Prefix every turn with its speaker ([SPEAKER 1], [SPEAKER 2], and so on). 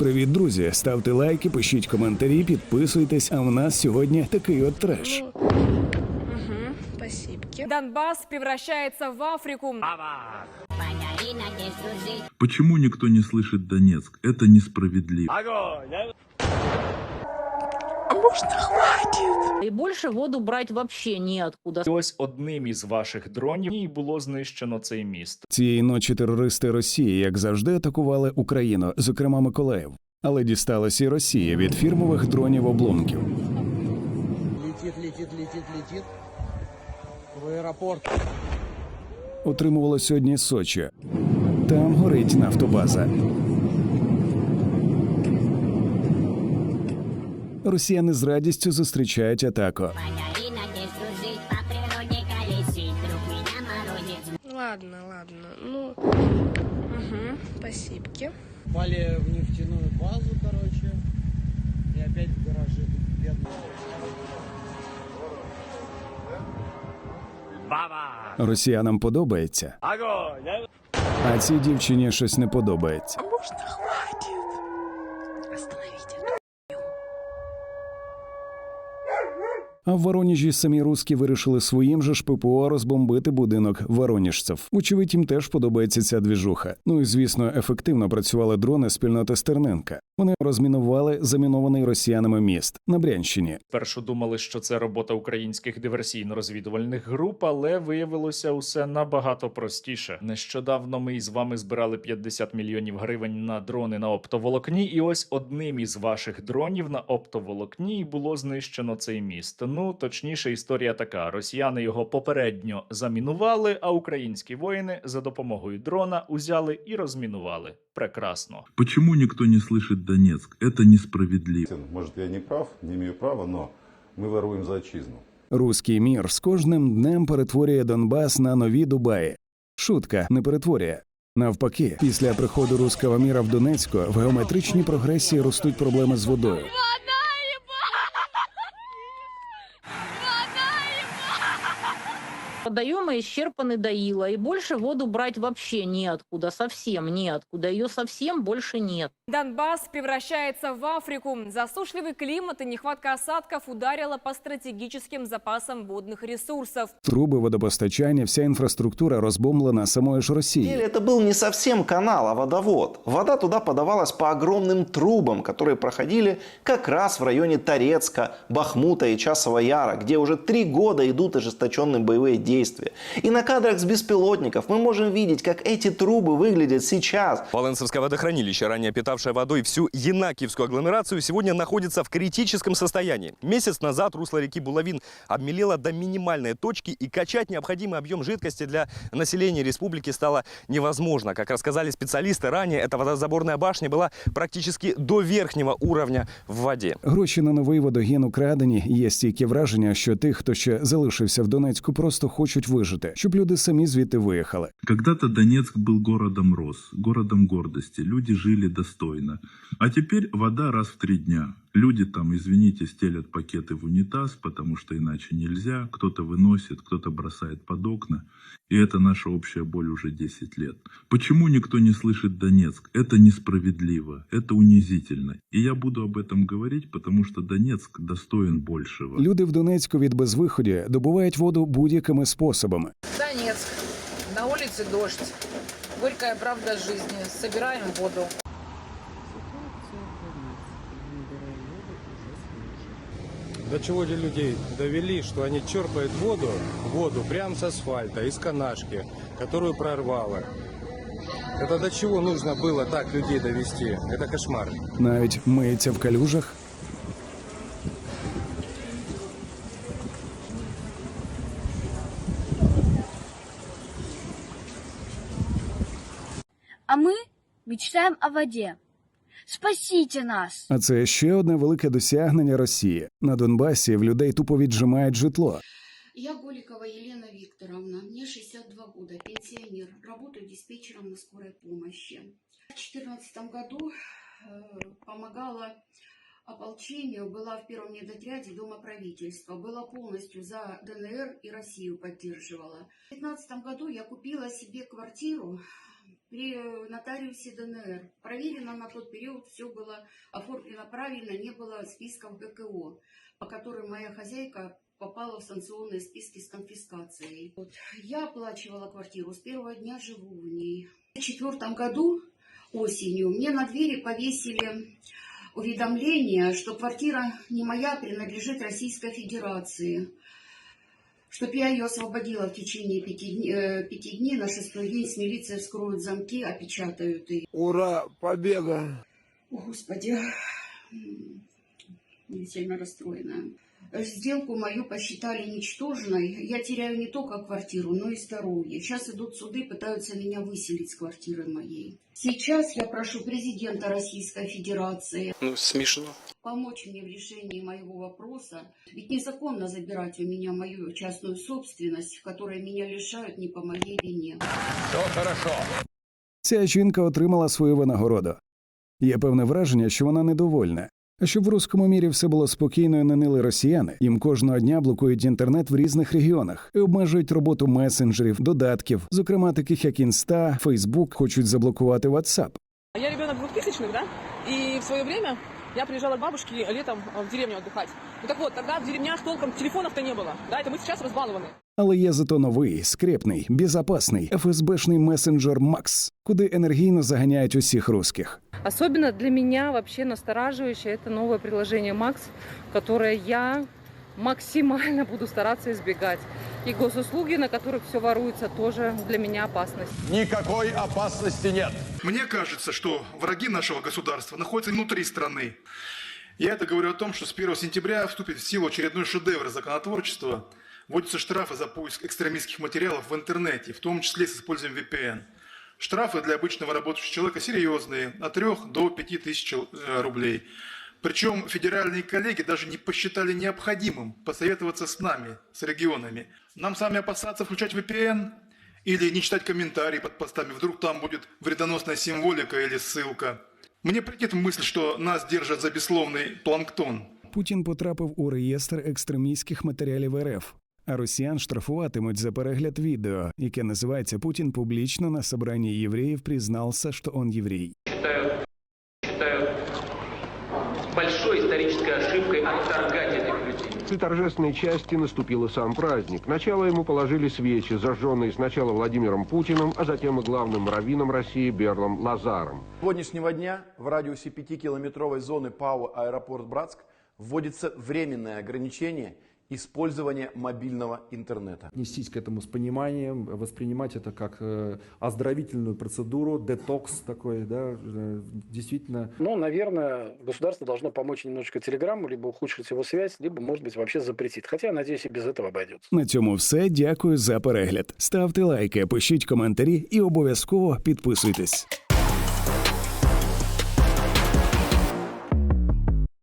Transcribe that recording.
[SPEAKER 1] Привіт, друзі! Ставте лайки, пишіть коментарі, підписуйтесь. А в нас сьогодні такий от треш.
[SPEAKER 2] Угу, спасибо.
[SPEAKER 3] Донбасс превращается в Африку.
[SPEAKER 4] Почему никто не слышит Донецк? Это несправедливо.
[SPEAKER 5] И больше воду брать вообще неоткуда.
[SPEAKER 6] І ось одним із ваших дронів і було знищено цей міст.
[SPEAKER 1] Цієї ночі терористи Росії, як завжди, атакували Україну, зокрема Миколаїв. Але дісталося і Росії від фірмових дронів обломків.
[SPEAKER 7] Летит, летит, летит, летит. В аэропорт.
[SPEAKER 1] Отримувало сьогодні Сочі. Там горить нафтобаза. Росіяни з радістю зустрічають атаку.
[SPEAKER 2] Ладно, ладно. Ну, угу, спасибо.
[SPEAKER 7] Пали в нефтяную базу, короче. И опять в гараже. Бедные.
[SPEAKER 1] Росіянам подобається. А цій дівчині щось не подобається. А в Воронежі самі руски вирішили своїм же ж ППО розбомбити будинок воронежців. Вочевидь, їм теж подобається ця двіжуха. Ну і звісно, ефективно працювали дрони спільноти Стерненка. Вони розмінували замінований росіянами міст на Брянщині.
[SPEAKER 6] Першу думали, що це робота українських диверсійно-розвідувальних груп, але виявилося усе набагато простіше. Нещодавно ми із вами збирали 50 мільйонів гривень на дрони на оптоволокні, і ось одним із ваших дронів на оптоволокні було знищено цей міст. Ну точніше, історія така: росіяни його попередньо замінували, а українські воїни за допомогою дрона узяли і розмінували. Прекрасно.
[SPEAKER 4] Почему никто не слышит Донецк? Это несправедливо.
[SPEAKER 8] Может, я не прав, не имею права, но мы воруем за отчизну.
[SPEAKER 1] Руський мір з кожним днем перетворює Донбас на нові Дубаї. Шутка не перетворює. Навпаки, після приходу руського міра в Донецьку в геометричній прогресії ростуть проблеми з водою.
[SPEAKER 5] Водоемы исчерпаны до ила, и больше воду брать вообще неоткуда, совсем неоткуда. Ее совсем больше нет.
[SPEAKER 3] Донбасс превращается в Африку. Засушливый климат и нехватка осадков ударила по стратегическим запасам водных ресурсов.
[SPEAKER 1] Труби водопостачання, вся інфраструктура розбомблена самою ж
[SPEAKER 9] деле
[SPEAKER 1] Росією.
[SPEAKER 9] это был не совсем канал, а водовод. Вода туда подавалась по огромным трубам, которые проходили как раз в районе Торецка, Бахмута и Часова Яра, где уже три года идут ожесточенные боевые действия. И на кадрах с беспилотников мы можем видеть, как эти трубы выглядят сейчас.
[SPEAKER 10] Валенсовское водохранилище, ранее питавшее водой всю Янакиевскую агломерацию, сегодня находится в критическом состоянии. Месяц назад русло реки Булавин обмелело до минимальной точки, и качать необходимый объем жидкости для населения республики стало невозможно. Как рассказали специалисты ранее, эта водозаборная башня была практически до верхнего уровня в воде.
[SPEAKER 1] Гроші на новий водогін украдені. Є стійке враження, що тих, хто ще залишився в Донецьку, просто хочуть вижити, щоб люди самі звідти виїхали.
[SPEAKER 4] Когда-то Донецк был городом рос, городом гордости. Люди жили достойно. А теперь вода раз в три дня. Люди там, извините, стелят пакеты в унитаз, потому что иначе нельзя. Кто-то выносит, кто-то бросает под окна. И это наша общая боль уже 10 лет. Почему никто не слышит Донецк? Это несправедливо, это унизительно. И я буду об этом говорить, потому что Донецк достоин большего.
[SPEAKER 1] Люди в Донецьку від безвиході добувають воду будь-якими способами.
[SPEAKER 11] Донецк. На улице дождь. Горькая правда жизни. Собираем воду.
[SPEAKER 7] До чего же людей довели, что они черпают воду, воду прямо с асфальта, из канашки, которую прорвало. Это до чего нужно было так людей довести? Это кошмар.
[SPEAKER 1] Навіть миється в калюжах.
[SPEAKER 12] А мы мечтаем о воде. Спасите нас!
[SPEAKER 1] А це ще одне велике досягнення Росії. На Донбасі в людей тупо віджимають житло.
[SPEAKER 12] Я Голикова Елена Викторовна, мне 62 года, пенсионер, работаю диспетчером на скорой помощи. В 2014 году э, помогала ополчению, была в первом недотряде Дома правительства, была полностью за ДНР и Россию поддерживала. В 2015 году я купила себе квартиру при э, нотариусе ДНР. Проверено на тот период, все было оформлено правильно, не было списков ГКО, по которым моя хозяйка попала в санкционные списки с конфискацией. Вот. Я оплачивала квартиру, с первого дня живу в ней. В 2004 году осенью мне на двери повесили уведомление, что квартира не моя, принадлежит Российской Федерации. Чтоб я ее освободила в течение пяти, дней- э, пяти дней, на шестой день с милицией вскроют замки, опечатают ее.
[SPEAKER 13] Ура, победа!
[SPEAKER 12] О, Господи, я сильно расстроена. Сделку мою посчитали ничтожной. Я теряю не только квартиру, но и здоровье. Сейчас идут суды, пытаются меня выселить с квартиры моей. Сейчас я прошу президента Российской Федерации
[SPEAKER 14] Ну, смешно.
[SPEAKER 12] помочь мне в решении моего вопроса. Ведь незаконно забирать у меня мою частную собственность, в которой меня лишают не по моей вине.
[SPEAKER 1] Ця жінка отримала свою винагороду. Є певне враження, що вона недовольна. А щоб в руському мірі все було спокійно і не нили росіяни, їм кожного дня блокують інтернет в різних регіонах і обмежують роботу месенджерів, додатків, зокрема таких як Інста, Фейсбук, хочуть заблокувати WhatsApp.
[SPEAKER 15] Я ребенок двухтысячных, да? И в свое время я приезжала к бабушке летом э, в деревню отдыхать. Ну так вот, тогда в деревнях толком телефонов-то не было. Да, это мы сейчас разбалованы.
[SPEAKER 1] Але є зато новий, скрепний, безопасний ФСБшний месенджер Макс, куди енергійно заганяють усіх русських.
[SPEAKER 16] Особенно для меня вообще настораживающее это новое приложение Макс, которое я максимально буду стараться избегать. И госуслуги, на которых все воруется, тоже для меня опасность.
[SPEAKER 13] Никакой опасности нет.
[SPEAKER 17] Мне кажется, что враги нашего государства находятся внутри страны. Я это говорю о том, что с 1 сентября вступит в силу очередной шедевр законотворчества. Вводятся штрафы за поиск экстремистских материалов в интернете, в том числе с использованием VPN. Штрафы для обычного работающего человека серьезные, от 3 до 5 тысяч э, рублей. Причем федеральные коллеги даже не посчитали необходимым посоветоваться с нами, с регионами. Нам с вами опасаться включать VPN или не читать комментарии под постами, вдруг там будет вредоносная символика или ссылка. Мне придет мысль, что нас держат за бессловный планктон.
[SPEAKER 1] Путін потрапив у реєстр екстремістських матеріалів РФ. А росіян штрафуватимуть за перегляд відео, яке називається Путін публічно на собранні євреїв признався, що он єврей.
[SPEAKER 18] считаю, считаю большой исторической ошибкой отторгать этих людей.
[SPEAKER 19] После торжественной части наступил и сам праздник. Начало ему положили свечи, зажженные сначала Владимиром Путиным, а затем и главным раввином России Берлом Лазаром.
[SPEAKER 20] С сегодняшнего дня в радиусе 5-километровой зоны ПАО «Аэропорт Братск» вводится временное ограничение использования мобильного интернета.
[SPEAKER 21] Отнестись к этому с пониманием, воспринимать это как э, оздоровительную процедуру, детокс такой, да, э, действительно.
[SPEAKER 22] Но, наверное, государство должно помочь немножечко Телеграмму, либо ухудшить его связь, либо, может быть, вообще запретит. Хотя, я надеюсь, и без этого обойдется.
[SPEAKER 1] На цьому все. Дякую за перегляд. Ставте лайки, пишіть коментарі і обов'язково підписуйтесь.